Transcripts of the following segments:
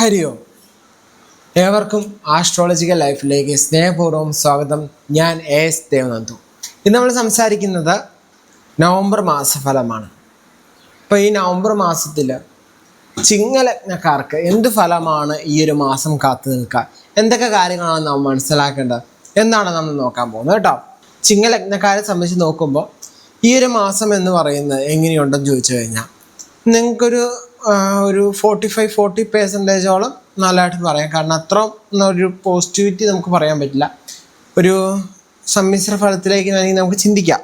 ഹരി ഓം ഏവർക്കും ആസ്ട്രോളജിക്കൽ ലൈഫിലേക്ക് സ്നേഹപൂർവം സ്വാഗതം. ഞാൻ എ എസ് ദേവനന്ദു. ഇന്ന് നമ്മൾ സംസാരിക്കുന്നത് നവംബർ മാസഫലമാണ്. ഇപ്പോൾ ഈ നവംബർ മാസത്തിൽ ചിങ്ങലഗ്നക്കാർക്ക് എന്ത് ഫലമാണ് ഈ ഒരു മാസം കാത്തു നിൽക്കുക? എന്തൊക്കെ കാര്യങ്ങളാണ് നാം മനസ്സിലാക്കേണ്ടത്? എന്നാണ് നമ്മൾ നോക്കാൻ പോകുന്നത് കേട്ടോ? ചിങ്ങലഗ്നക്കാരെ സംബന്ധിച്ച് നോക്കുമ്പോൾ ഈ ഒരു മാസം എന്ന് പറയുന്നത് എങ്ങനെയുണ്ടെന്ന് ചോദിച്ചു കഴിഞ്ഞാൽ നിങ്ങൾക്കൊരു ഒരു ഫോർട്ടി ഫൈവ് ഫോർട്ടി പെർസെന്റേജോളം നല്ലതായിട്ട് പറയാം. കാരണം അത്ര ഒരു പോസിറ്റിവിറ്റി നമുക്ക് പറയാൻ പറ്റില്ല. ഒരു സമ്മിശ്ര ഫലത്തിലേക്ക് വേണമെങ്കിൽ നമുക്ക് ചിന്തിക്കാം.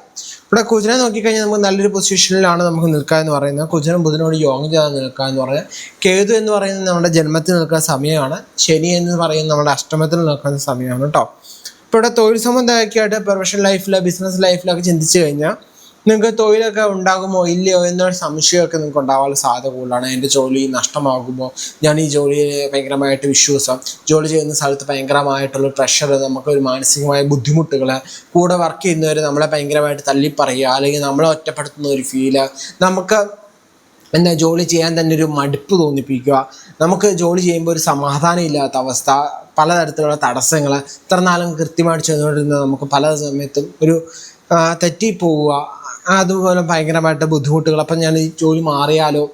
ഇവിടെ കുജനെ നോക്കിക്കഴിഞ്ഞാൽ നമുക്ക് നല്ലൊരു പൊസിഷനിലാണ് നമുക്ക് നിൽക്കുക എന്ന് പറയുന്നത്. കുജനും ബുധനോട് യോഗം ചെയ്താൽ നിൽക്കുക എന്ന് പറയുന്നത് കേതു എന്ന് പറയുന്നത് നമ്മുടെ ജന്മത്തിൽ നിൽക്കുന്ന സമയമാണ്. ശനി എന്ന് പറയുന്നത് നമ്മുടെ അഷ്ടമത്തിൽ നിൽക്കുന്ന സമയമാണ് കേട്ടോ. ഇപ്പോൾ ഇവിടെ തൊഴിൽ സംബന്ധമൊക്കെ ആയിട്ട് പ്രൊഫഷണൽ ലൈഫിൽ ബിസിനസ് ലൈഫിലൊക്കെ ചിന്തിച്ചു കഴിഞ്ഞാൽ നിങ്ങൾക്ക് തൊഴിലൊക്കെ ഉണ്ടാകുമോ? ഇല്ലയോ? എന്നൊരു സംശയമൊക്കെ നിങ്ങൾക്ക് ഉണ്ടാവാനുള്ള സാധ്യത കൂടുതലാണ്. എന്റെ ജോലി നഷ്ടമാകുമോ? ഞാൻ ഈ ജോലിയിൽ ഭയങ്കരമായിട്ട് വിശ്വാസം ജോലി ചെയ്യുന്ന സ്ഥലത്ത് ഭയങ്കരമായിട്ടുള്ള പ്രഷർ നമുക്കൊരു മാനസികമായ ബുദ്ധിമുട്ടുകൾ കൂടെ വർക്ക് ചെയ്യുന്നവർ നമ്മളെ ഭയങ്കരമായിട്ട് തള്ളിപ്പറയുക അല്ലെങ്കിൽ നമ്മളെ ഒറ്റപ്പെടുത്തുന്ന ഒരു ഫീൽ നമുക്ക് എന്താ ജോലി ചെയ്യാൻ തന്നെ ഒരു മടുപ്പ് തോന്നിപ്പിക്കുക. നമുക്ക് ജോലി ചെയ്യുമ്പോൾ ഒരു സമാധാനം ഇല്ലാത്ത അവസ്ഥ പലതരത്തിലുള്ള തടസ്സങ്ങൾ ഇത്ര നാളും കൃത്യമായിട്ട് ചെയ്തുകൊണ്ടിരുന്ന നമുക്ക് പല സമയത്തും ഒരു തെറ്റിപ്പോവുക അതുപോലെ ഭയങ്കരമായിട്ട് ബുദ്ധിമുട്ടുകൾ. അപ്പം ഞാൻ ഈ ജോലി മാറിയാലോ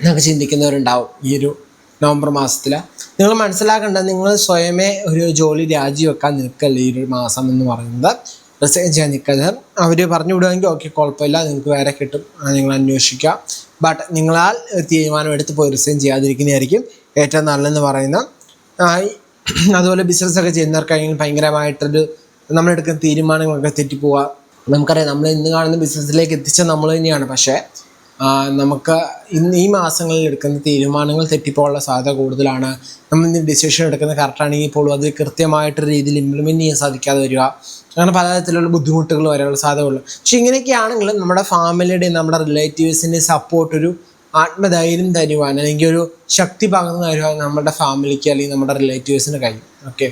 എന്നൊക്കെ ചിന്തിക്കുന്നവരുണ്ടാവും ഈ ഒരു നവംബർ മാസത്തിൽ നിങ്ങൾ മനസ്സിലാക്കേണ്ടത് നിങ്ങൾ സ്വയമേ ഒരു ജോലി രാജിവെക്കാൻ നിൽക്കല്ല ഈ ഒരു മാസം എന്ന് പറയുന്നത്. റിസൈൻ ചെയ്യാൻ നിൽക്കരുത്. അവർ പറഞ്ഞു വിടുമെങ്കിൽ ഓക്കെ കുഴപ്പമില്ല നിങ്ങൾക്ക് വേറെ കിട്ടും നിങ്ങൾ അന്വേഷിക്കുക. ബട്ട് നിങ്ങളാൽ തീരുമാനം എടുത്ത് പോയി റിസൈൻ ചെയ്യാതിരിക്കുന്നതായിരിക്കും ഏറ്റവും നല്ലതെന്ന് പറയുന്ന അതുപോലെ ബിസിനസ്സൊക്കെ ചെയ്യുന്നവർക്കാണെങ്കിൽ ഭയങ്കരമായിട്ടൊരു നമ്മളെടുക്കുന്ന തീരുമാനങ്ങളൊക്കെ തെറ്റിപ്പോവുക നമുക്കറിയാം നമ്മൾ ഇന്ന് കാണുന്ന ബിസിനസ്സിലേക്ക് എത്തിച്ച നമ്മൾ തന്നെയാണ്. പക്ഷേ നമുക്ക് ഇന്ന് ഈ മാസങ്ങളിൽ എടുക്കുന്ന തീരുമാനങ്ങൾ തെറ്റിപ്പോകാനുള്ള സാധ്യത കൂടുതലാണ്. നമ്മൾ ഇന്ന് ഡിസിഷൻ എടുക്കുന്നത് കറക്റ്റാണെങ്കിൽ പോലും അത് കൃത്യമായിട്ടൊരു രീതിയിൽ ഇംപ്ലിമെന്റ് ചെയ്യാൻ സാധിക്കാതെ വരിക. അങ്ങനെ പലതരത്തിലുള്ള ബുദ്ധിമുട്ടുകൾ വരാനുള്ള സാധ്യതയുള്ളു പക്ഷെ ഇങ്ങനെയൊക്കെയാണെങ്കിലും നമ്മുടെ ഫാമിലിയുടെയും നമ്മുടെ റിലേറ്റീവ്സിന്റെയും സപ്പോർട്ട് ഒരു ആത്മധൈര്യം തരുവാൻ അല്ലെങ്കിൽ ഒരു ശക്തി പകർന്നു തരുവാൻ നമ്മുടെ ഫാമിലിക്ക് അല്ലെങ്കിൽ നമ്മുടെ റിലേറ്റീവ്സിന് കഴിയും. ഓക്കെ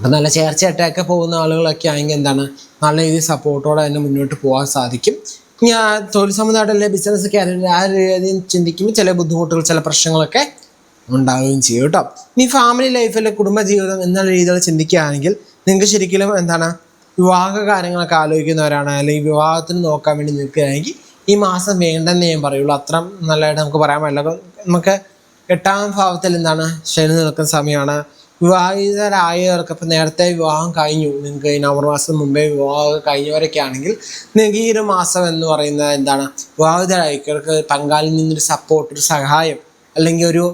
അപ്പം നല്ല ചേർച്ചയായിട്ടൊക്കെ പോകുന്ന ആളുകളൊക്കെ ആയെങ്കിൽ എന്താണ്? നല്ല രീതിയിൽ സപ്പോർട്ടോടെ തന്നെ മുന്നോട്ട് പോകാൻ സാധിക്കും. ഞാൻ തൊഴിൽ സംബന്ധമായിട്ടല്ലേ ബിസിനസ് കാര്യം ആ രീതിയിൽ ചിന്തിക്കുമ്പോൾ ചില ബുദ്ധിമുട്ടുകൾ ചില പ്രശ്നങ്ങളൊക്കെ ഉണ്ടാവുകയും ചെയ്യും കേട്ടോ. ഇനി ഫാമിലി ലൈഫിൽ കുടുംബജീവിതം എന്നുള്ള രീതിയിൽ ചിന്തിക്കുകയാണെങ്കിൽ നിങ്ങൾക്ക് ശരിക്കും എന്താണ്? വിവാഹ കാര്യങ്ങളൊക്കെ ആലോചിക്കുന്നവരാണ്. അല്ലെങ്കിൽ വിവാഹത്തിന് നോക്കാൻ വേണ്ടി നിൽക്കുകയാണെങ്കിൽ ഈ മാസം വേണ്ടെന്ന് ഞാൻ പറയുള്ളൂ. അത്ര നല്ലതായിട്ട് നമുക്ക് പറയാൻ പറ്റില്ല നമുക്ക് എട്ടാം ഭാവത്തിൽ എന്താണ്? ശനി നിൽക്കുന്ന സമയമാണ്. വിവാഹിതരായവർക്ക് ഇപ്പം നേരത്തെ വിവാഹം കഴിഞ്ഞു. നിങ്ങൾക്ക് നവംബർ മാസം മുമ്പേ വിവാഹം കഴിഞ്ഞവരൊക്കെ ആണെങ്കിൽ നിങ്ങൾക്ക് ഈ ഒരു മാസം എന്ന് പറയുന്നത് എന്താണ്? വിവാഹിതരായവർക്ക് പങ്കാളിൽ നിന്നൊരു സപ്പോർട്ട് ഒരു സഹായം അല്ലെങ്കിൽ ഒരു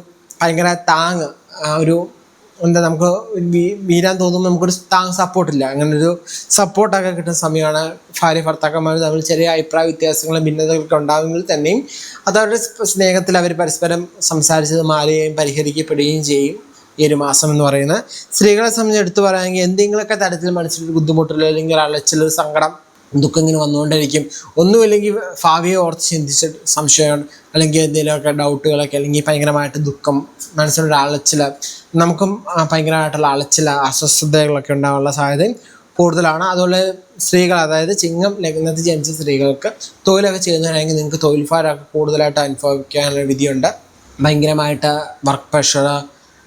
ഭയങ്കര താങ് ഒരു എന്താ നമുക്ക് വീരാൻ തോന്നുമ്പോൾ നമുക്കൊരു താങ് സപ്പോർട്ടില്ല അങ്ങനെ ഒരു സപ്പോർട്ടൊക്കെ കിട്ടുന്ന സമയമാണ് ഭാര്യ ഭർത്താക്കന്മാർ തമ്മിൽ ചെറിയ അഭിപ്രായ വ്യത്യാസങ്ങളും ഭിന്നതകളൊക്കെ ഉണ്ടാകുമെങ്കിൽ തന്നെയും അതവരുടെ സ്നേഹത്തിൽ അവർ പരസ്പരം സംസാരിച്ചത് മാറുകയും പരിഹരിക്കപ്പെടുകയും ചെയ്യും. ഈ ഒരു മാസം എന്ന് പറയുന്നത് സ്ത്രീകളെ സംബന്ധിച്ച് എടുത്തു പറയുകയാണെങ്കിൽ എന്തെങ്കിലുമൊക്കെ തരത്തിൽ മനസ്സിൽ ബുദ്ധിമുട്ടുള്ള അല്ലെങ്കിൽ അലച്ചിൽ സങ്കടം ദുഃഖം ഇങ്ങനെ വന്നുകൊണ്ടിരിക്കും ഒന്നുമില്ലെങ്കിൽ ഭാവിയെ ഓർത്ത് ചിന്തിച്ച് സംശയം അല്ലെങ്കിൽ എന്തെങ്കിലുമൊക്കെ ഡൗട്ടുകളൊക്കെ അല്ലെങ്കിൽ ഭയങ്കരമായിട്ട് ദുഃഖം മനസ്സിലൊരു അളച്ചിൽ നമുക്കും ഭയങ്കരമായിട്ടുള്ള അളച്ചിൽ അസ്വസ്ഥതകളൊക്കെ ഉണ്ടാകാനുള്ള സാധ്യതയും കൂടുതലാണ്. അതുപോലെ സ്ത്രീകൾ അതായത് ചിങ്ങം ലഗ്നത്തിൽ ജനിച്ച സ്ത്രീകൾക്ക് തൊഴിലൊക്കെ ചെയ്യുന്നവരാണെങ്കിൽ നിങ്ങൾക്ക് തൊഴിൽഭാരമൊക്കെ കൂടുതലായിട്ട് അനുഭവിക്കാനുള്ള വിധിയുണ്ട്. ഭയങ്കരമായിട്ട് വർക്ക് പ്രഷർ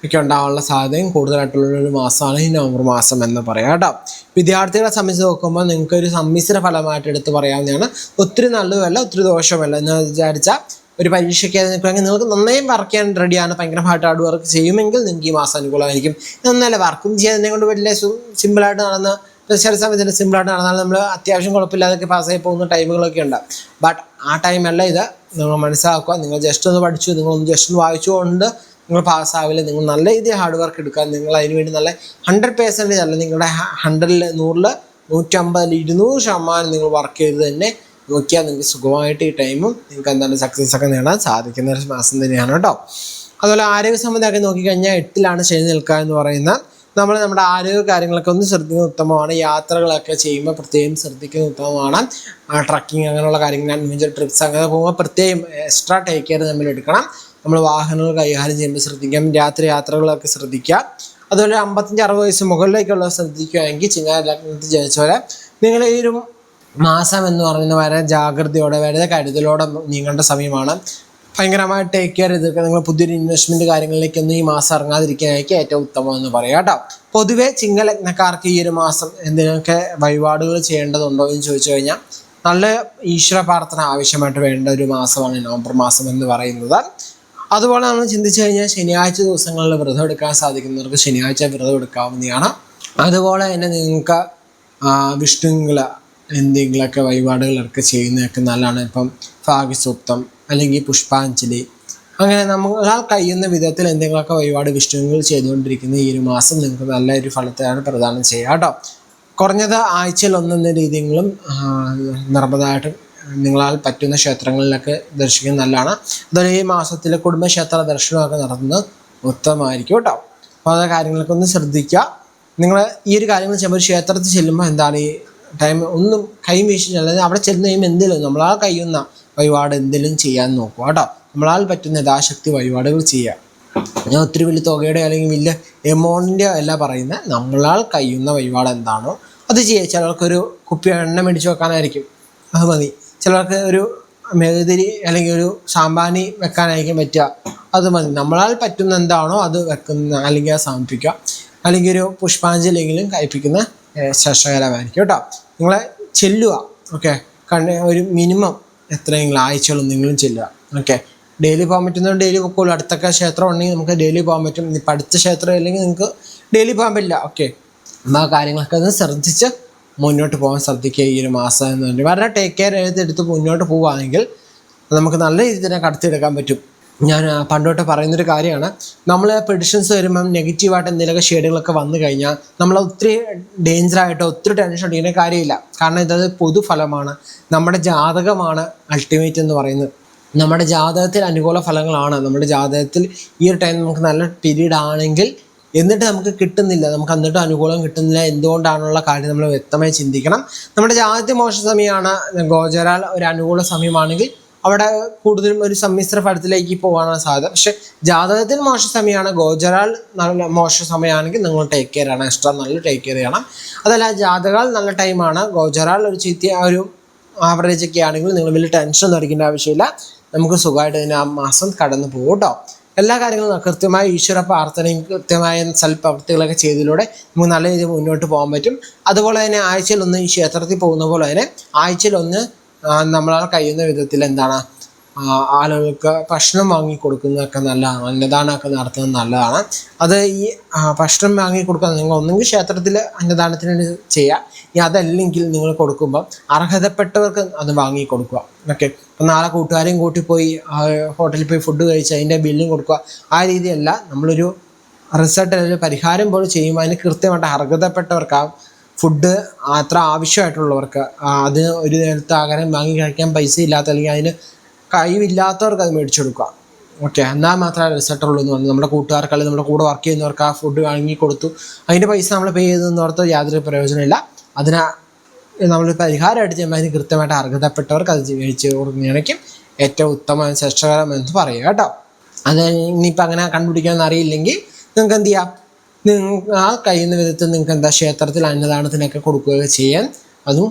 ഒക്കെ ഉണ്ടാകാനുള്ള സാധ്യതയും കൂടുതലായിട്ടുള്ള ഒരു മാസമാണ് ഈ നവംബർ മാസം എന്ന് പറയാം കേട്ടോ. വിദ്യാർത്ഥികളെ സംബന്ധിച്ച് നോക്കുമ്പോൾ നിങ്ങൾക്ക് ഒരു സമ്മിശ്ര ഫലമായിട്ട് എടുത്ത് പറയാവുന്നതാണ്. ഒത്തിരി നല്ലതല്ല ഒത്തിരി ദോഷമല്ല എന്ന് വിചാരിച്ചാൽ ഒരു പരീക്ഷയ്ക്ക് നിൽക്കുകയാണെങ്കിൽ നിങ്ങൾക്ക് നന്നായി വർക്ക് ചെയ്യാൻ റെഡിയാണ് ഭയങ്കരമായിട്ട് ഹാർഡ് വർക്ക് ചെയ്യുമെങ്കിൽ നിങ്ങൾക്ക് ഈ മാസം അനുകൂലമായിരിക്കും. നന്നല്ല വർക്കും ചെയ്യാതെ കൊണ്ട് വലിയ സിമ്പിളായിട്ട് നടന്ന് ചില സമയത്തിന് സിമ്പിളായിട്ട് നടന്നാൽ നമ്മൾ അത്യാവശ്യം കുഴപ്പമില്ലാതൊക്കെ പാസ്സായി പോകുന്ന ടൈമുകളൊക്കെ ഉണ്ട്. ബട്ട് ആ ടൈമല്ല ഇത്. നിങ്ങൾ മനസ്സിലാക്കുക. നിങ്ങൾ ജസ്റ്റ് ഒന്ന് പഠിച്ചു നിങ്ങളൊന്ന് ജസ്റ്റ് ഒന്ന് വായിച്ചുകൊണ്ട് നിങ്ങൾ പാസ്സാവില്ല നിങ്ങൾ നല്ല രീതിയിൽ ഹാർഡ് വർക്ക് എടുക്കാൻ നിങ്ങൾ അതിന് വേണ്ടി നല്ല ഹൺഡ്രഡ് പേഴ്സന്റേജ് അല്ല നിങ്ങളുടെ ഹൺഡ്രഡിൽ നൂറിൽ നൂറ്റമ്പതിൽ ഇരുന്നൂറ് ശതമാനം നിങ്ങൾ വർക്ക് ചെയ്ത് തന്നെ നോക്കിയാൽ നിങ്ങൾക്ക് സുഖമായിട്ട് ഈ ടൈമും നിങ്ങൾക്ക് എന്താണ് സക്സസ് ഒക്കെ നേടാൻ സാധിക്കുന്ന ഒരു മാസം തന്നെയാണ് കേട്ടോ. അതുപോലെ ആരോഗ്യ സംബന്ധമൊക്കെ നോക്കിക്കഴിഞ്ഞാൽ എട്ടിലാണ് ശനി നിൽക്കുക എന്ന് പറയുന്ന നമ്മൾ നമ്മുടെ ആരോഗ്യ കാര്യങ്ങളൊക്കെ ഒന്ന് ശ്രദ്ധിക്കുന്നത് ഉത്തമമാണ്. യാത്രകളൊക്കെ ചെയ്യുമ്പോൾ പ്രത്യേകം ശ്രദ്ധിക്കുന്നത് ഉത്തമമാണ്. ട്രക്കിംഗ് അങ്ങനെയുള്ള കാര്യങ്ങൾ അഡ്വഞ്ചർ ട്രിപ്സ് അങ്ങനെ പോകുമ്പോൾ പ്രത്യേകം എക്സ്ട്രാ ടേക്ക് കെയർ നമ്മൾ എടുക്കണം. നമ്മൾ വാഹനങ്ങൾ കൈകാര്യം ചെയ്യുമ്പോൾ ശ്രദ്ധിക്കാം. രാത്രി യാത്രകളൊക്കെ ശ്രദ്ധിക്കാം അതുപോലെ അമ്പത്തഞ്ച് അറുപത് വയസ്സ് മുകളിലേക്കുള്ള ശ്രദ്ധിക്കുകയാണെങ്കിൽ ചിങ്ങാര ലഗ്നത്തിൽ ജനിച്ചവരെ നിങ്ങൾ ഈ ഒരു മാസം എന്ന് പറയുന്നത് വളരെ ജാഗ്രതയോടെ വളരെ കരുതലോടെ നീങ്ങേണ്ട സമയമാണ്. ഭയങ്കരമായി ടേക്ക് കെയർ ചെയ്തൊക്കെ നിങ്ങൾ പുതിയൊരു ഇൻവെസ്റ്റ്മെന്റ് കാര്യങ്ങളിലേക്കൊന്നും ഈ മാസം ഇറങ്ങാതിരിക്കാനായിരിക്കും ഏറ്റവും ഉത്തമം എന്ന് പറയാം കേട്ടോ. പൊതുവെ ചിങ്ങലഗ്നക്കാർക്ക് ഈ ഒരു മാസം എന്തിനൊക്കെ വഴിപാടുകൾ ചെയ്യേണ്ടതുണ്ടോ എന്ന് ചോദിച്ചു കഴിഞ്ഞാൽ നല്ല ഈശ്വര പ്രാർത്ഥന ആവശ്യമായിട്ട് വേണ്ട ഒരു മാസമാണ് നവംബർ മാസം എന്ന് പറയുന്നത്. അതുപോലെ നമ്മൾ ചിന്തിച്ചു കഴിഞ്ഞാൽ ശനിയാഴ്ച ദിവസങ്ങളിൽ വ്രതം എടുക്കാൻ സാധിക്കുന്നവർക്ക് ശനിയാഴ്ച വ്രതം എടുക്കാവുന്നതാണ്. അതുപോലെ തന്നെ നിങ്ങൾക്ക് വിഷ്ണുങ്ങള എന്തെങ്കിലുമൊക്കെ വഴിപാടുകളൊക്കെ ചെയ്യുന്നതൊക്കെ നല്ലതാണ്. ഇപ്പം ഭാഗ്യസൂക്തം അല്ലെങ്കിൽ പുഷ്പാഞ്ജലി. അങ്ങനെ നമ്മളാൽ കഴിയുന്ന വിധത്തിൽ എന്തെങ്കിലുമൊക്കെ വഴിപാട് വിഷ്ണുങ്ങൾ ചെയ്തുകൊണ്ടിരിക്കുന്ന ഈ ഒരു മാസം നിങ്ങൾക്ക് നല്ലൊരു ഫലത്തെയാണ് പ്രദാനം ചെയ്യുക കേട്ടോ. കുറഞ്ഞത് ആഴ്ചയിൽ ഒന്നെന്ന രീതിയിലും നിർബന്ധമായിട്ടും നിങ്ങളാൽ പറ്റുന്ന ക്ഷേത്രങ്ങളിലൊക്കെ ദർശിക്കുന്നത് നല്ലതാണ്. അതുപോലെ ഈ മാസത്തിലെ കുടുംബക്ഷേത്ര ദർശനമൊക്കെ നടത്തുന്നത് ഉത്തമമായിരിക്കും കേട്ടോ. അപ്പോൾ ആ കാര്യങ്ങളൊക്കെ ഒന്ന് ശ്രദ്ധിക്കുക. നിങ്ങൾ ഈ ഒരു കാര്യങ്ങൾ ചെയ്യുമ്പോൾ ക്ഷേത്രത്തിൽ ചെല്ലുമ്പോൾ എന്താണ് ഈ ടൈം ഒന്നും കൈ വീശിച്ച് അല്ലെങ്കിൽ അവിടെ ചെല്ലുന്ന കഴിയുമ്പോൾ എന്തെങ്കിലും നമ്മളാൽ കഴിയുന്ന വഴിപാട് എന്തെങ്കിലും ചെയ്യാൻ നോക്കുക കേട്ടോ. നമ്മളാൽ പറ്റുന്ന യഥാശക്തി വഴിപാടുകൾ ചെയ്യുക. ഞാൻ ഒത്തിരി വലിയ തുകയുടെ അല്ലെങ്കിൽ വലിയ എമൗണ്ടിന്റെ അല്ല പറയുന്നത് നമ്മളാൽ കഴിയുന്ന വഴിപാട് എന്താണോ അത് ചെയ്യുക ചിലർക്കൊരു കുപ്പി എണ്ണ മേടിച്ച് വെക്കാനായിരിക്കും. അത് മതി. ചിലർക്ക് ഒരു മെഴുതിരി അല്ലെങ്കിൽ ഒരു സാമ്പാനി വെക്കാനായിരിക്കും പറ്റുക. അത് മതി. നമ്മളാൽ പറ്റുന്ന എന്താണോ അത് വെക്കുന്ന അല്ലെങ്കിൽ അത് സമർപ്പിക്കുക. അല്ലെങ്കിൽ ഒരു പുഷ്പാഞ്ജലിയെങ്കിലും കഴിപ്പിക്കുന്ന ശ്രേഷ്ഠകരമായിരിക്കും കേട്ടോ. നിങ്ങളെ ചെല്ലുക. ഓക്കെ? കണ്ണ് ഒരു മിനിമം എത്രയെങ്കിലും ആഴ്ചകളും നിങ്ങളും ചെല്ലുക. ഓക്കെ? ഡെയിലി പോകാൻ പറ്റുന്നത് ഡെയിലി പൊക്കോളൂ. അടുത്തൊക്കെ ക്ഷേത്രം ഉണ്ടെങ്കിൽ നമുക്ക് ഡെയിലി പോകാൻ പറ്റും. ഇപ്പം അടുത്ത ക്ഷേത്രം ഇല്ലെങ്കിൽ നിങ്ങൾക്ക് ഡെയിലി പോകാൻ പറ്റില്ല. ഓക്കെ? എന്നാൽ കാര്യങ്ങളൊക്കെ ഒന്ന് ശ്രദ്ധിച്ച് മുന്നോട്ട് പോകാൻ ശ്രദ്ധിക്കുക ഈ ഒരു മാസം എന്ന് പറഞ്ഞാൽ വളരെ ടേക്ക് കെയർ എഴുതെടുത്ത് മുന്നോട്ട് പോവുകയാണെങ്കിൽ നമുക്ക് നല്ല രീതിയിൽ തന്നെ കടത്തിയെടുക്കാൻ പറ്റും. ഞാൻ പണ്ടോട്ട് പറയുന്നൊരു കാര്യമാണ്. നമ്മൾ പ്രഡിഷൻസ് വരുമ്പം നെഗറ്റീവായിട്ട് എന്തെങ്കിലുമൊക്കെ ഷെയ്ഡുകളൊക്കെ വന്നു കഴിഞ്ഞാൽ നമ്മൾ ഒത്തിരി ഡേഞ്ചറായിട്ടോ ഒത്തിരി ടെൻഷൻ അടിക്കുന്ന കാര്യമില്ല. കാരണം ഇതത് പൊതുഫലമാണ്. നമ്മുടെ ജാതകമാണ് അൾട്ടിമേറ്റ് എന്ന് പറയുന്നത്. നമ്മുടെ ജാതകത്തിൽ അനുകൂല ഫലങ്ങളാണ്. നമ്മുടെ ജാതകത്തിൽ ഈ ഒരു ടൈം നമുക്ക് നല്ല പീരീഡ് ആണെങ്കിൽ എന്നിട്ട് നമുക്ക് കിട്ടുന്നില്ല. നമുക്ക് എന്നിട്ട് അനുകൂലം കിട്ടുന്നില്ല. എന്തുകൊണ്ടാണുള്ള കാര്യം നമ്മൾ വ്യക്തമായി ചിന്തിക്കണം. നമ്മുടെ ജാതി മോശ സമയമാണ്. ഗോചരാൽ ഒരു അനുകൂല സമയമാണെങ്കിൽ അവിടെ കൂടുതലും ഒരു സമ്മിശ്ര ഫലത്തിലേക്ക് പോകാനാണ് സാധ്യത. പക്ഷെ ജാതകത്തിൽ മോശ സമയമാണ്. ഗോചരാൽ നല്ല മോശ സമയമാണെങ്കിൽ നിങ്ങൾ ടേക്ക് കെയർ ചെയ്യണം. എക്സ്ട്രാ നല്ല ടേക്ക് കെയർ ചെയ്യണം. അതല്ല ജാതകാൽ നല്ല ടൈമാണ് ഗോചരാൽ ഒരു ചീത്ത ഒരു ആവറേജ് ഒക്കെ ആണെങ്കിൽ നിങ്ങൾ വലിയ ടെൻഷൻ ഒന്നും അടിക്കേണ്ട ആവശ്യമില്ല. നമുക്ക് സുഖമായിട്ട് തന്നെ ആ മാസം കടന്നു പോകും കേട്ടോ എല്ലാ കാര്യങ്ങളും കൃത്യമായ ഈശ്വര പ്രാർത്ഥനയും കൃത്യമായ സൽപ്രവൃത്തികളൊക്കെ ചെയ്തതിലൂടെ നമുക്ക് നല്ല രീതിയിൽ മുന്നോട്ട് പോകാൻ പറ്റും. അതുപോലെ തന്നെ ആഴ്ചയിൽ ഒന്ന് ഈ ക്ഷേത്രത്തിൽ പോകുന്ന പോലെ തന്നെ ആഴ്ചയിൽ ഒന്ന് നമ്മളാൽ കഴിയുന്ന വിധത്തിൽ എന്താണ് ആളുകൾക്ക് ഭക്ഷണം വാങ്ങി കൊടുക്കുന്നതൊക്കെ നല്ലതാണ് അന്നദാനമൊക്കെ നടത്തുന്നത് നല്ലതാണ്. അത് ഈ ഭക്ഷണം വാങ്ങി കൊടുക്കുക നിങ്ങൾ ഒന്നുകിൽ ക്ഷേത്രത്തിൽ അന്നദാനത്തിന് ചെയ്യുക ഇനി അതല്ലെങ്കിൽ നിങ്ങൾ കൊടുക്കുമ്പോൾ അർഹതപ്പെട്ടവർക്ക് അത് വാങ്ങി കൊടുക്കുക. ഓക്കെ നാളെ കൂട്ടുകാരെയും കൂട്ടിപ്പോയി ഹോട്ടലിൽ പോയി ഫുഡ് കഴിച്ച് അതിന്റെ ബില്ലും കൊടുക്കുക. ആ രീതിയല്ല നമ്മളൊരു റിസൾട്ട് അല്ലെങ്കിൽ പരിഹാരം പോലെ ചെയ്യുമ്പോൾ അതിന് കൃത്യമായിട്ട് അർഹതപ്പെട്ടവർക്ക് ആ ഫുഡ് അത്ര ആവശ്യമായിട്ടുള്ളവർക്ക് അത് ഒരു നേരത്തെ ആഹാരം വാങ്ങി കഴിക്കാൻ പൈസ ഇല്ലാത്ത അല്ലെങ്കിൽ അതിന് കഴിവില്ലാത്തവർക്ക് അത് മേടിച്ചു കൊടുക്കുക. ഓക്കെ എന്നാൽ മാത്രമേ റിസൾട്ട് ഉള്ളൂ എന്ന് പറഞ്ഞു. നമ്മുടെ കൂട്ടുകാർക്ക് അല്ലെങ്കിൽ നമ്മുടെ കൂടെ വർക്ക് ചെയ്യുന്നവർക്ക് ആ ഫുഡ് വാങ്ങി കൊടുത്തു. അതിന്റെ പൈസ നമ്മൾ പേ ചെയ്തെന്ന് ഓർത്ത് യാതൊരു പ്രയോജനമില്ല അതിന് നമ്മൾ പരിഹാരമായിട്ട് ചെയ്യുമ്പോൾ അതിന് കൃത്യമായിട്ട് അർഹതപ്പെട്ടവർക്ക് അത് ജീവിച്ചു കൊടുക്കുകയാണെങ്കിൽ ഏറ്റവും ഉത്തമ ശ്രേഷ്ഠകരം എന്ന് പറയുക കേട്ടോ. അത് ഇനിയിപ്പോൾ അങ്ങനെ കണ്ടുപിടിക്കാമെന്ന് അറിയില്ലെങ്കിൽ നിങ്ങൾക്ക് എന്ത് ചെയ്യാം? നിങ്ങൾ ആ കഴിയുന്ന വിധത്തിൽ നിങ്ങൾക്ക് എന്താ ക്ഷേത്രത്തിൽ അന്നദാനത്തിനൊക്കെ കൊടുക്കുകയൊക്കെ ചെയ്യാൻ അതും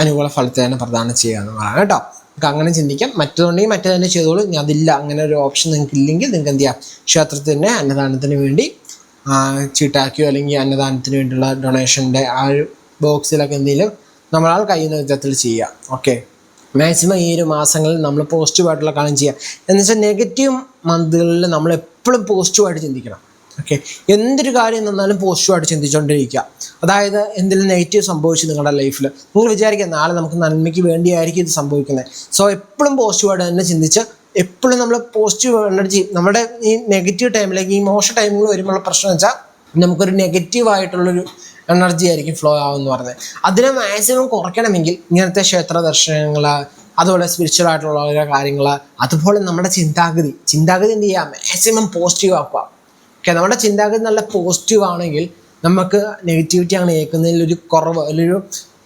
അനുകൂല ഫലത്തെ തന്നെ പ്രദാനം എന്ന് പറയാം കേട്ടോ. നിങ്ങൾക്ക് അങ്ങനെ ചിന്തിക്കാം. മറ്റതുണ്ടെങ്കിൽ മറ്റേ തന്നെ ചെയ്തോളൂ. ഇനി അതില്ല അങ്ങനെ ഒരു ഓപ്ഷൻ നിങ്ങൾക്ക് ഇല്ലെങ്കിൽ നിങ്ങൾക്ക് എന്ത് ചെയ്യാം? ക്ഷേത്രത്തിന്റെ അന്നദാനത്തിന് വേണ്ടി ചീട്ടാക്കിയോ അല്ലെങ്കിൽ അന്നദാനത്തിന് വേണ്ടിയുള്ള ഡൊണേഷന്റെ ആ ഒരു ബോക്സിലൊക്കെ എന്തെങ്കിലും നമ്മളാൽ കഴിയുന്ന വിധത്തിൽ ചെയ്യുക ഓക്കെ മാക്സിമം ഈ ഒരു മാസങ്ങളിൽ നമ്മൾ പോസിറ്റീവായിട്ടുള്ള കാര്യം ചെയ്യുക എന്ന് വെച്ചാൽ നെഗറ്റീവ് മന്തുകളിൽ നമ്മൾ എപ്പോഴും പോസിറ്റീവായിട്ട് ചിന്തിക്കണം. ഓക്കെ എന്തൊരു കാര്യം തന്നാലും പോസിറ്റീവായിട്ട് ചിന്തിച്ചുകൊണ്ടിരിക്കുക അതായത് എന്തെങ്കിലും നെഗറ്റീവ് സംഭവിച്ചു നിങ്ങളുടെ ലൈഫിൽ നിങ്ങൾ വിചാരിക്കുക നാളെ നമുക്ക് നന്മയ്ക്ക് വേണ്ടിയായിരിക്കും ഇത് സംഭവിക്കുന്നത്. സോ എപ്പോഴും പോസിറ്റീവായിട്ട് തന്നെ ചിന്തിച്ച് എപ്പോഴും നമ്മൾ പോസിറ്റീവ് എനർജി നമ്മുടെ ഈ നെഗറ്റീവ് ടൈമിലേക്ക് ഈ മോശം ടൈമുകൾ വരുമ്പോഴുള്ള പ്രശ്നം വെച്ചാൽ നമുക്കൊരു നെഗറ്റീവ് ആയിട്ടുള്ളൊരു എനർജി ആയിരിക്കും ഫ്ലോ ആവുമെന്ന് പറഞ്ഞത്. അതിനെ മാക്സിമം കുറയ്ക്കണമെങ്കിൽ ഇങ്ങനത്തെ ക്ഷേത്ര ദർശനങ്ങൾ അതുപോലെ സ്പിരിച്വൽ ആയിട്ടുള്ള ഓരോ കാര്യങ്ങൾ അതുപോലെ നമ്മുടെ ചിന്താഗതി. ചിന്താഗതി എന്ത് ചെയ്യുക മാക്സിമം പോസിറ്റീവ് ആക്കുക. ഓക്കെ നമ്മുടെ ചിന്താഗതി നല്ല പോസിറ്റീവ് ആണെങ്കിൽ നമുക്ക് നെഗറ്റിവിറ്റി അങ്ങനെ ഏൽക്കുന്നതിൽ ഒരു കുറവ് ഒരു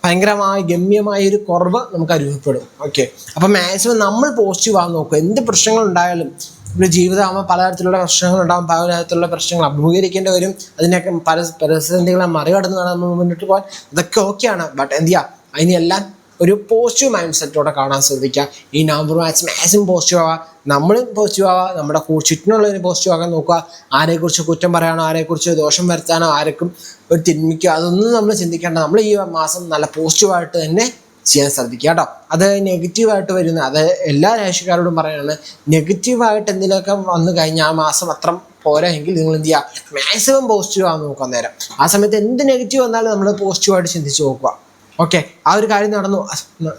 ഭയങ്കരമായ ഗമ്യമായ ഒരു കുറവ് നമുക്ക് അനുഭവപ്പെടും. ഓക്കെ അപ്പം മാക്സിമം നമ്മൾ പോസിറ്റീവ് ആകാൻ നോക്കുക എന്ത് പ്രശ്നങ്ങൾ ഉണ്ടായാലും ഒരു ജീവിതമാകുമ്പോൾ പലതരത്തിലുള്ള പ്രശ്നങ്ങൾ ഉണ്ടാകും പലതരത്തിലുള്ള പ്രശ്നങ്ങൾ അഭിമുഖീകരിക്കേണ്ടി വരും. അതിനൊക്കെ പല പ്രതിസന്ധികളെ മറികടന്ന് നമ്മൾ മുന്നോട്ട് പോകാൻ ഇതൊക്കെ ഓക്കെയാണ് ബട്ട് എന്ത് ചെയ്യുക അതിനെല്ലാം ഒരു പോസിറ്റീവ് മൈൻഡ് സെറ്റോടെ കാണാൻ ശ്രദ്ധിക്കുക. ഈ നവംബർ മാച്ച് മാക്സിമം പോസിറ്റീവ് ആവുക. നമ്മളും പോസിറ്റീവ് ആവുക. നമ്മുടെ ചുറ്റിനുള്ളതിന് പോസിറ്റീവ് ആകാൻ നോക്കുക. ആരെക്കുറിച്ച് കുറ്റം പറയാനോ ആരെക്കുറിച്ച് ദോഷം വരുത്താനോ ആർക്കും ഒരു തിന്മിക്കുക അതൊന്നും നമ്മൾ ചിന്തിക്കേണ്ട. നമ്മൾ ഈ മാസം നല്ല പോസിറ്റീവായിട്ട് തന്നെ ചെയ്യാൻ ശ്രദ്ധിക്കുക കേട്ടോ. അത് നെഗറ്റീവായിട്ട് വരുന്ന അത് എല്ലാ രാശിക്കാരോടും പറയുന്നത് നെഗറ്റീവായിട്ട് എന്തിനൊക്കെ വന്നു കഴിഞ്ഞാൽ ആ മാസം അത്ര പോരാ എങ്കിൽ നിങ്ങൾ എന്ത് ചെയ്യുക മാക്സിമം പോസിറ്റീവ് ആകാൻ നോക്കുക നേരം. ആ സമയത്ത് എന്ത് നെഗറ്റീവ് വന്നാലും നമ്മൾ പോസിറ്റീവായിട്ട് ചിന്തിച്ച് നോക്കുക. ഓക്കെ ആ ഒരു കാര്യം നടന്നു.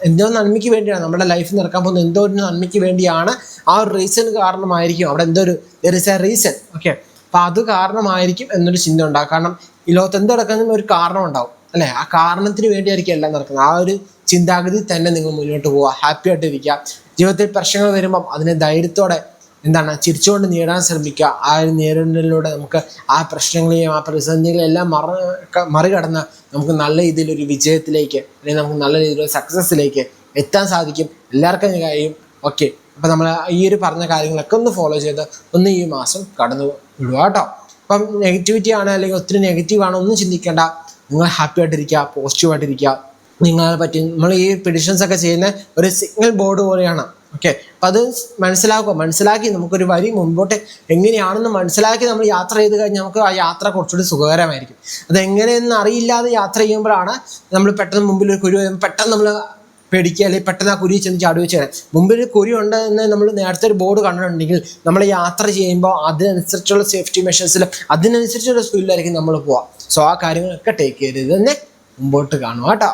എന്തോ നന്മയ്ക്ക് വേണ്ടിയാണ് നമ്മുടെ ലൈഫിൽ നടക്കാൻ പോകുന്ന എന്തോ ഒരു നന്മയ്ക്ക് വേണ്ടിയാണ് ആ ഒരു റീസൺ കാരണമായിരിക്കും. അവിടെ എന്തോ ഒരു there is a reason okay അപ്പം അത് കാരണമായിരിക്കും എന്നൊരു ചിന്ത ഉണ്ടാകും കാരണം ഈ ലോകത്ത് എന്ത് നടക്കുന്നതിന് ഒരു കാരണം ഉണ്ടാവും അല്ലേ? ആ കാരണത്തിന് വേണ്ടിയായിരിക്കും എല്ലാം നടക്കുന്നത്. ആ ഒരു ചിന്താഗതി തന്നെ നിങ്ങൾ മുന്നോട്ട് പോവുക. ഹാപ്പി ആയിട്ട് ഇരിക്കുക ജീവിതത്തിൽ പ്രശ്നങ്ങൾ വരുമ്പം അതിനെ ധൈര്യത്തോടെ എന്താണ് ചിരിച്ചുകൊണ്ട് നേടാൻ ശ്രമിക്കുക. ആ ഒരു നേരിടലിലൂടെ നമുക്ക് ആ പ്രശ്നങ്ങളെയും ആ പ്രതിസന്ധികളെയും എല്ലാം മറ മറികടന്ന് നമുക്ക് നല്ല രീതിയിലൊരു വിജയത്തിലേക്ക് അല്ലെങ്കിൽ നമുക്ക് നല്ല രീതിയിലൊരു സക്സസ്സിലേക്ക് എത്താൻ സാധിക്കും. എല്ലാവർക്കും കഴിയും. ഓക്കെ അപ്പം നമ്മൾ ഈ ഒരു പറഞ്ഞ കാര്യങ്ങളൊക്കെ ഒന്ന് ഫോളോ ചെയ്ത് ഒന്ന് ഈ മാസം കടന്നു വിടുക കേട്ടോ. അപ്പം നെഗറ്റിവിറ്റി ആണ് അല്ലെങ്കിൽ ഒത്തിരി നെഗറ്റീവ് ആണ് ഒന്നും ചിന്തിക്കേണ്ട. നിങ്ങൾ ഹാപ്പി ആയിട്ടിരിക്കുക പോസിറ്റീവ് ആയിട്ടിരിക്കുക. നിങ്ങളെ പറ്റി നമ്മൾ ഈ പെഡിഷൻസ് ഒക്കെ ചെയ്യുന്ന ഒരു സിഗ്നൽ ബോർഡ് പോലെയാണ്. ഓക്കെ അപ്പം അത് മനസ്സിലാക്കുക. മനസ്സിലാക്കി നമുക്കൊരു വരി മുൻപോട്ട് എങ്ങനെയാണെന്ന് മനസ്സിലാക്കി നമ്മൾ യാത്ര ചെയ്ത് കഴിഞ്ഞാൽ നമുക്ക് ആ യാത്ര കുറച്ചുകൂടി സുഖകരമായിരിക്കും. അതെങ്ങനെയെന്ന് അറിയില്ലാതെ യാത്ര ചെയ്യുമ്പോഴാണ് നമ്മൾ പെട്ടെന്ന് മുമ്പിൽ ഒരു കുരു പെട്ടെന്ന് നമ്മൾ പേടിക്കുക. അല്ലെങ്കിൽ പെട്ടെന്ന് ആ കുരി ചെന്ന് ചാടി വെച്ച് മുമ്പിൽ ഒരു കുരി ഉണ്ട് എന്ന് നമ്മൾ നേരത്തെ ഒരു ബോർഡ് കണ്ടിട്ടുണ്ടെങ്കിൽ നമ്മൾ യാത്ര ചെയ്യുമ്പോൾ അതിനനുസരിച്ചുള്ള സേഫ്റ്റി മെഷേഴ്സിലും അതിനനുസരിച്ചുള്ള സ്പീഡിലായിരിക്കും നമ്മൾ പോവാം സോ ആ കാര്യങ്ങളൊക്കെ ടേക്ക് ചെയ്ത് തന്നെ മുമ്പോട്ട് കാണുക കേട്ടോ.